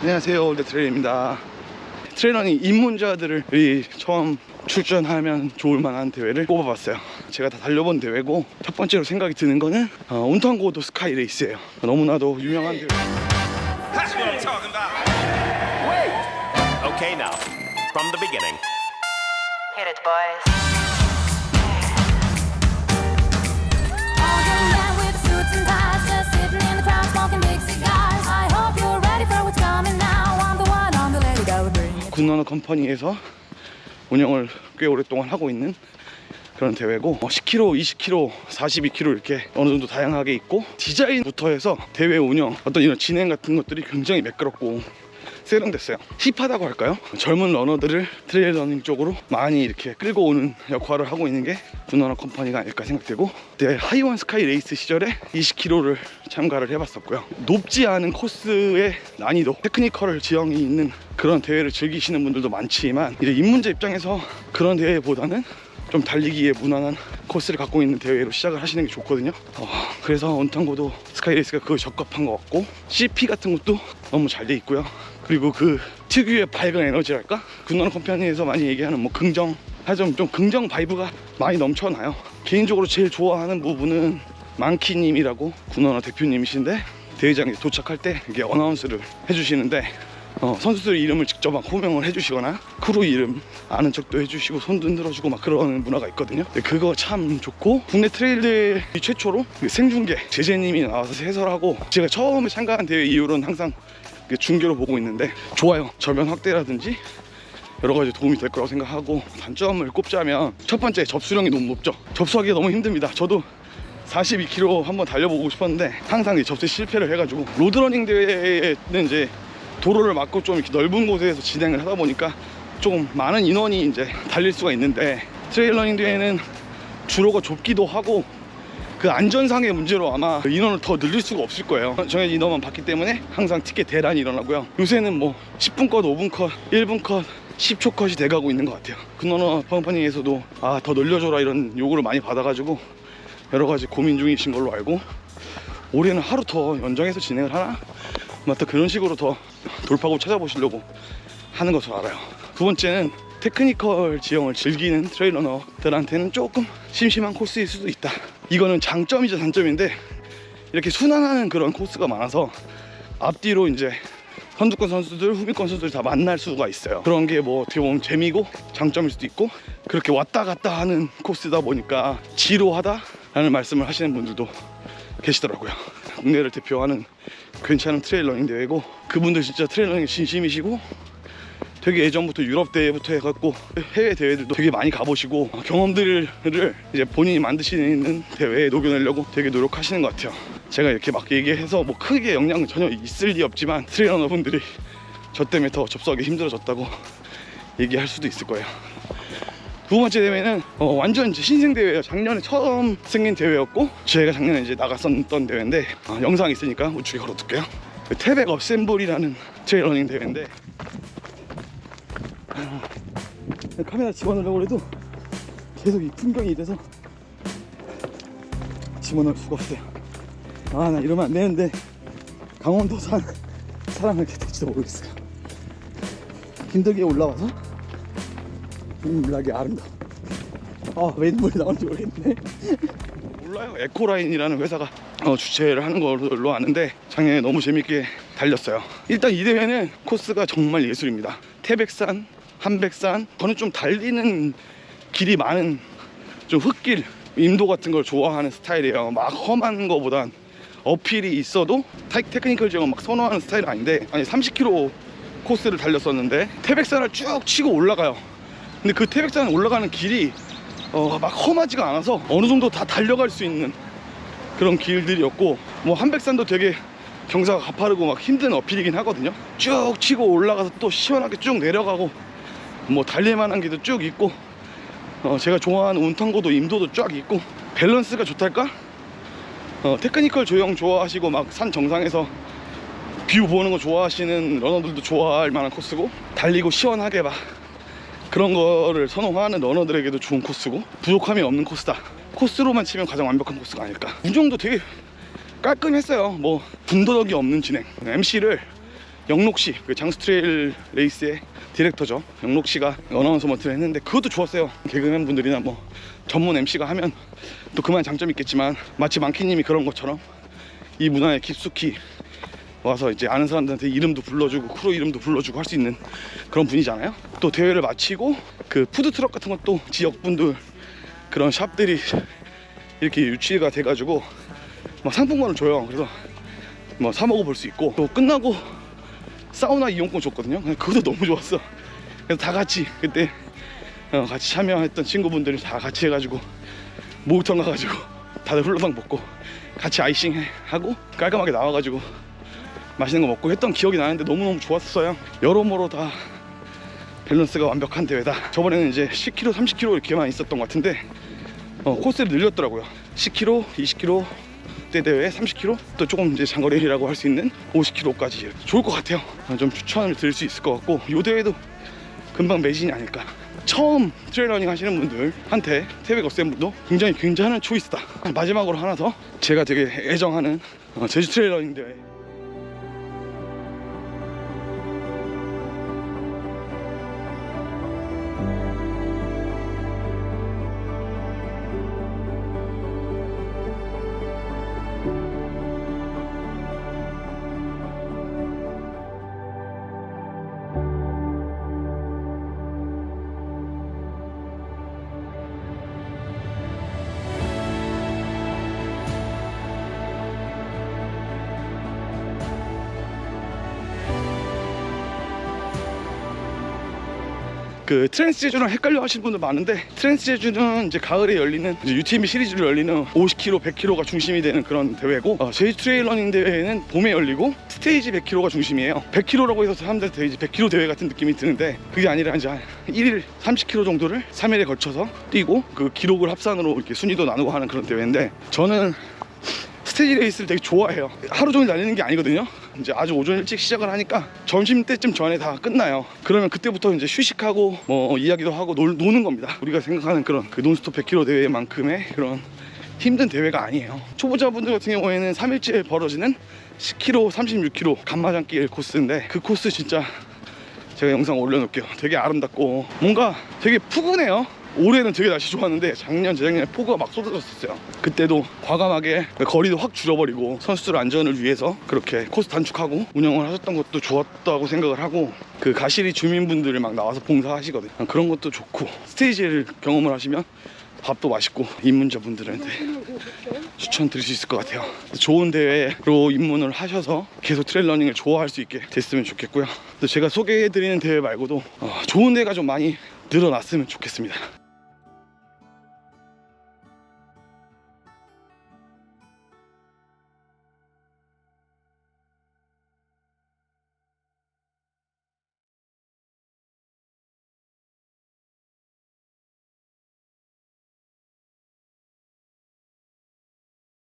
안녕하세요 올드 트레일입니다 트레이너는 입문자들을 이 처음 출전하면 좋을 만한 대회를 뽑아봤어요 제가 다 달려본 대회고 첫 번째로 생각이 드는 거는 어, 온턴고도 스카이 레이스예요 너무나도 유명한 대회 That's what I'm talking about. Okay, now, from the beginning. Hit it, boys. 군너너 컴퍼니에서 운영을 꽤 오랫동안 하고 있는 그런 대회고 어, 10km, 20km, 42km 이렇게 어느 정도 다양하게 있고 디자인부터 해서 대회 운영 어떤 이런 진행 같은 것들이 굉장히 매끄럽고 세련됐어요 힙하다고 할까요? 젊은 러너들을 트레일 러닝 쪽으로 많이 이렇게 끌고 오는 역할을 하고 있는 게 군너너 컴퍼니가 아닐까 생각되고 그때 하이원 스카이 레이스 시절에 20km를 참가를 해봤었고요 높지 않은 코스의 난이도 테크니컬 지형이 있는 그런 대회를 즐기시는 분들도 많지만 이제 입문자 입장에서 그런 대회보다는 좀 달리기에 무난한 코스를 갖고 있는 대회로 시작을 하시는 게 좋거든요. 어, 그래서 원탄고도 스카이레이스가 그거 적합한 것 같고 CP 같은 것도 너무 잘 돼 있고요. 그리고 그 특유의 밝은 에너지랄까? 군노는 컴퍼니에서 많이 얘기하는 뭐 긍정 하여튼 좀 긍정 바이브가 많이 넘쳐나요. 개인적으로 제일 좋아하는 부분은 망키님이라고 군노너 대표님이신데 대회장에 도착할 때 이게 어나운스를 해주시는데 어, 선수들 이름을 직접 막 호명을 해주시거나 크루 이름 아는 척도 해주시고 손도 흔들어주고 막 그러는 문화가 있거든요. 그거 참 좋고 국내 트레일들 최초로 그 생중계 제재님이 나와서 해설하고 제가 처음에 참가한 대회 이후로는 항상 그 중계로 보고 있는데 좋아요. 저변 확대라든지 여러 가지 도움이 될 거라고 생각하고 단점을 꼽자면 첫 번째 접수량이 너무 높죠. 접수하기가 너무 힘듭니다. 저도 42km 한번 달려보고 싶었는데 항상 이 접수 실패를 해가지고 로드러닝 대회는 이제 도로를 막고 좀 이렇게 넓은 곳에서 진행을 하다 보니까 조금 많은 인원이 이제 달릴 수가 있는데 트레일러닝 대회는 주로가 좁기도 하고 그 안전상의 문제로 아마 그 인원을 더 늘릴 수가 없을 거예요. 정해진 인원만 받기 때문에 항상 티켓 대란이 일어나고요. 요새는 뭐 10분 컷, 5분 컷, 1분 컷, 10초 컷이 돼가고 있는 것 같아요. 근너너 컴퍼니에서도 아 더 늘려줘라 이런 요구를 많이 받아가지고 여러 가지 고민 중이신 걸로 알고 올해는 하루 더 연장해서 진행을 하나? 맞다 그런 식으로 더 돌파구 찾아보시려고 하는 것으로 알아요. 두 번째는 테크니컬 지형을 즐기는 트레일러너들한테는 조금 심심한 코스일 수도 있다. 이거는 장점이자 단점인데 이렇게 순환하는 그런 코스가 많아서 앞뒤로 이제 선두권 선수들, 후미권 선수들 다 만날 수가 있어요. 그런 게 뭐 어떻게 보면 재미고 장점일 수도 있고 그렇게 왔다 갔다 하는 코스다 보니까 지루하다라는 말씀을 하시는 분들도 계시더라고요. 국내를 대표하는 괜찮은 트레일러닝 대회고 그분들 진짜 트레일러닝 진심이시고 되게 예전부터 유럽 대회부터 해갖고 해외 대회들도 되게 많이 가보시고 경험들을 이제 본인이 만드시는 대회에 녹여내려고 되게 노력하시는 것 같아요. 제가 이렇게 막 얘기해서 뭐 크게 영향은 전혀 있을 리 없지만 트레이너 분들이 저 때문에 더 접수하기 힘들어졌다고 얘기할 수도 있을 거예요. 두 번째 대회는 어, 완전 이제 신생 대회예요. 작년에 처음 생긴 대회였고 제가 작년에 이제 나갔었던 대회인데 어, 영상 있으니까 우측에 걸어둘게요. 그 태백 어셈블이라는 트레일러닝 대회인데 아, 카메라 집어넣으려고 해도 계속 이 풍경이 이래서 집어넣을 수가 없어요. 아 나 이러면 안 되는데 강원도 산 사람을 될지도 모르겠어요. 힘들게 올라와서 눈물나게 아름다워. 아, 왜 눈물이 나오는지 모르겠네. 몰라요. 에코라인이라는 회사가 어, 주최를 하는 걸로 아는데 작년에 너무 재밌게 달렸어요. 일단 이 대회는 코스가 정말 예술입니다. 태백산, 한백산, 저는 좀 달리는 길이 많은 좀 흙길, 임도 같은 걸 좋아하는 스타일이에요. 막 험한 거보단 어필이 있어도 테, 테크니컬 지형은 막 선호하는 스타일은 아닌데 아니 30km 코스를 달렸었는데 태백산을 쭉 치고 올라가요. 근데 그 태백산 올라가는 길이 어, 막 험하지가 않아서 어느 정도 다 달려갈 수 있는 그런 길들이었고 뭐 한백산도 되게 경사가 가파르고 막 힘든 어필이긴 하거든요. 쭉 치고 올라가서 또 시원하게 쭉 내려가고 뭐 달릴만한 길도 쭉 있고 어, 제가 좋아하는 운탕고도 임도도 쫙 있고 밸런스가 좋달까? 어, 테크니컬 조형 좋아하시고 막 산 정상에서 뷰 보는 거 좋아하시는 러너들도 좋아할 만한 코스고 달리고 시원하게 막 그런 거를 선호하는 러너들에게도 좋은 코스고 부족함이 없는 코스다. 코스로만 치면 가장 완벽한 코스가 아닐까. 운정도 되게 깔끔했어요. 뭐 군더더기 없는 진행. MC를 영록 씨, 그 장수 트레일 레이스의 디렉터죠. 영록 씨가 어나운서 먼트를 했는데 그것도 좋았어요. 개그맨 분들이나 뭐 전문 MC가 하면 또 그만 장점이 있겠지만 마치 망키님이 그런 것처럼 이 문화에 깊숙이 와서 이제 아는 사람들한테 이름도 불러주고 크루 이름도 불러주고 할 수 있는 그런 분이잖아요. 또 대회를 마치고 그 푸드 트럭 같은 것도 지역 분들 그런 샵들이 이렇게 유치가 돼가지고 막 상품권을 줘요. 그래서 뭐 사 먹어 볼 수 있고 또 끝나고 사우나 이용권 줬거든요. 그것도 너무 좋았어. 그래서 다 같이 그때 어, 같이 참여했던 친구분들이 다 같이 해가지고 목욕탕 가가지고 다들 훌러덩 먹고 같이 아이싱 해- 하고 깔끔하게 나와가지고 맛있는 거 먹고 했던 기억이 나는데 너무너무 좋았어요. 여러모로 다 밸런스가 완벽한 대회다. 저번에는 이제 10km, 30km 이렇게만 있었던 것 같은데 어, 코스를 늘렸더라고요. 10km, 20km 대 대회 30km 또 조금 이제 장거리라고 할 수 있는 50km까지 좋을 것 같아요. 어, 좀 추천을 드릴 수 있을 것 같고 이 대회도 금방 매진이 아닐까. 처음 트레일러닝 하시는 분들한테 태백 어센분도 굉장히 괜찮은 초이스다. 마지막으로 하나 더 제가 되게 애정하는 어, 제주 트레일러닝 대회 그 트랜스 제주랑 헷갈려 하시는 분들 많은데 트랜스 제주는 이제 가을에 열리는 이제 UTMB 시리즈로 열리는 50km, 100km가 중심이 되는 그런 대회고 어, 제주 트레일 러닝 대회는 봄에 열리고 스테이지 100km가 중심이에요. 100km라고 해서 사람들한테 이제 100km 대회 같은 느낌이 드는데 그게 아니라 이제 한 1일 30km 정도를 3일에 걸쳐서 뛰고 그 기록을 합산으로 이렇게 순위도 나누고 하는 그런 대회인데 저는 스테이지 레이스를 되게 좋아해요. 하루 종일 달리는 게 아니거든요. 이제 아주 오전 일찍 시작을 하니까 점심 때쯤 전에 다 끝나요. 그러면 그때부터 이제 휴식하고 뭐 이야기도 하고 놀, 노는 겁니다. 우리가 생각하는 그런 그 논스톱 100km 대회만큼의 그런 힘든 대회가 아니에요. 초보자분들 같은 경우에는 3일째 벌어지는 10km, 36km 간마장길 코스인데 그 코스 진짜 제가 영상 올려놓을게요. 되게 아름답고 뭔가 되게 푸근해요. 올해는 되게 날씨 좋았는데 작년, 재작년에 폭우가 막 쏟아졌었어요. 그때도 과감하게 거리도 확 줄여버리고 선수들 안전을 위해서 그렇게 코스 단축하고 운영을 하셨던 것도 좋았다고 생각을 하고 그 가시리 주민분들이 막 나와서 봉사하시거든요. 그런 것도 좋고 스테이지를 경험을 하시면 밥도 맛있고 입문자분들한테 추천드릴 수 있을 것 같아요. 좋은 대회로 입문을 하셔서 계속 트레일 러닝을 좋아할 수 있게 됐으면 좋겠고요. 또 제가 소개해드리는 대회 말고도 어, 좋은 대회가 좀 많이 늘어났으면 좋겠습니다.